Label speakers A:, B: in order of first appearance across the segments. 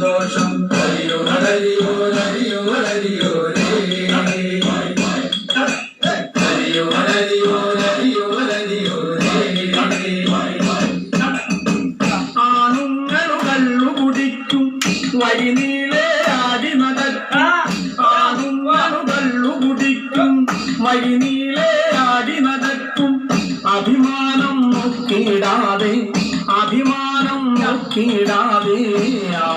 A: സന്തോഷം. അരിയോ അടരിയോ അരിയോ അരിയോ അരിയോ അരിയോ അരിയോ അരിയോ
B: ആണുങ്ങളു കല്ലു കുടിക്കും. വഴി നീളെ ആടി നടക്ക ആണുങ്ങളു കല്ലു കുടിക്കും. വഴി നീളെ ആടി നടക്കും അഭിമാനം നോക്കിയിടാതെ അഭിമാനം നോക്കിയിടാതെ ആ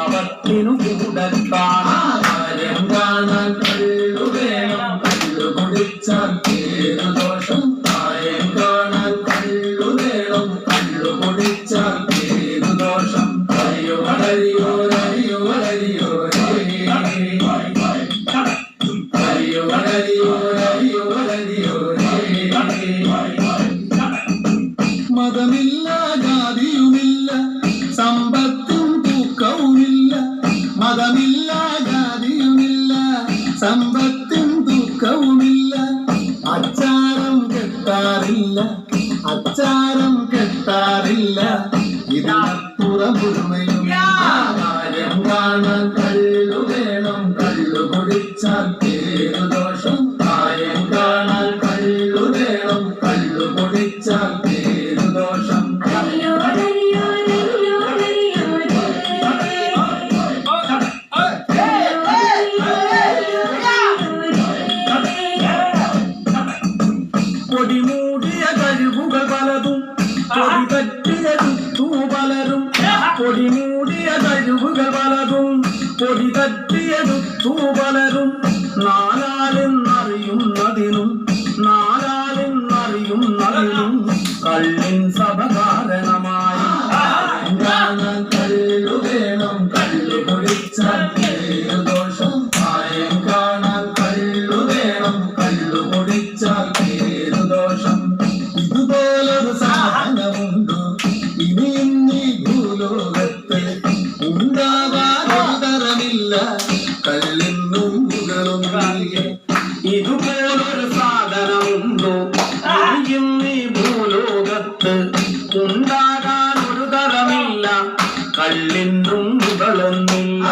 B: ജാതിയുമില്ല സമ്പത്തും തൂക്കവുമില്ല മതമില്ല ജാതിയുമില്ല സമ്പത്തും തൂക്കവുമില്ല. അച്ചാരം കെട്ടാറില്ല അച്ചാരം കെട്ടാറില്ല ഇതിനപ്പുറമൊരുമയുമില്ല
A: കാണാൻ കള്ളു വേണം കള്ളു കുടിച്ചാൽ പേരു ദോഷം. കാര്യം കാണാൻ കള്ളു വേണം കള്ളു കുടിച്ചാൽ പേരു
B: പൊടിപറ്റിയത് തൂ പലരും പൊടി മൂടിയ കഴിവുകൾ പലതും. പൊടി തട്ടിയത് തൂ പലരും നാലാലെന്നറിയുന്നതിനും നാലാലെന്നറിയുന്നതിനും കള്ളിൻ സ്ഥാനമുണ്ടോ ഇനിയും നീ ഭൂലോകത്ത് ഉണ്ടാവാതരമില്ല കല്ലിന്നും മുകളും ഇതുപോലൊരു സാധനമുണ്ടോ? ഇനിയും നീ ഭൂലോകത്ത് ഉണ്ടാകാൻ ഒരു തരമില്ല. കല്ലിന്നും മുകളൊന്നില്ല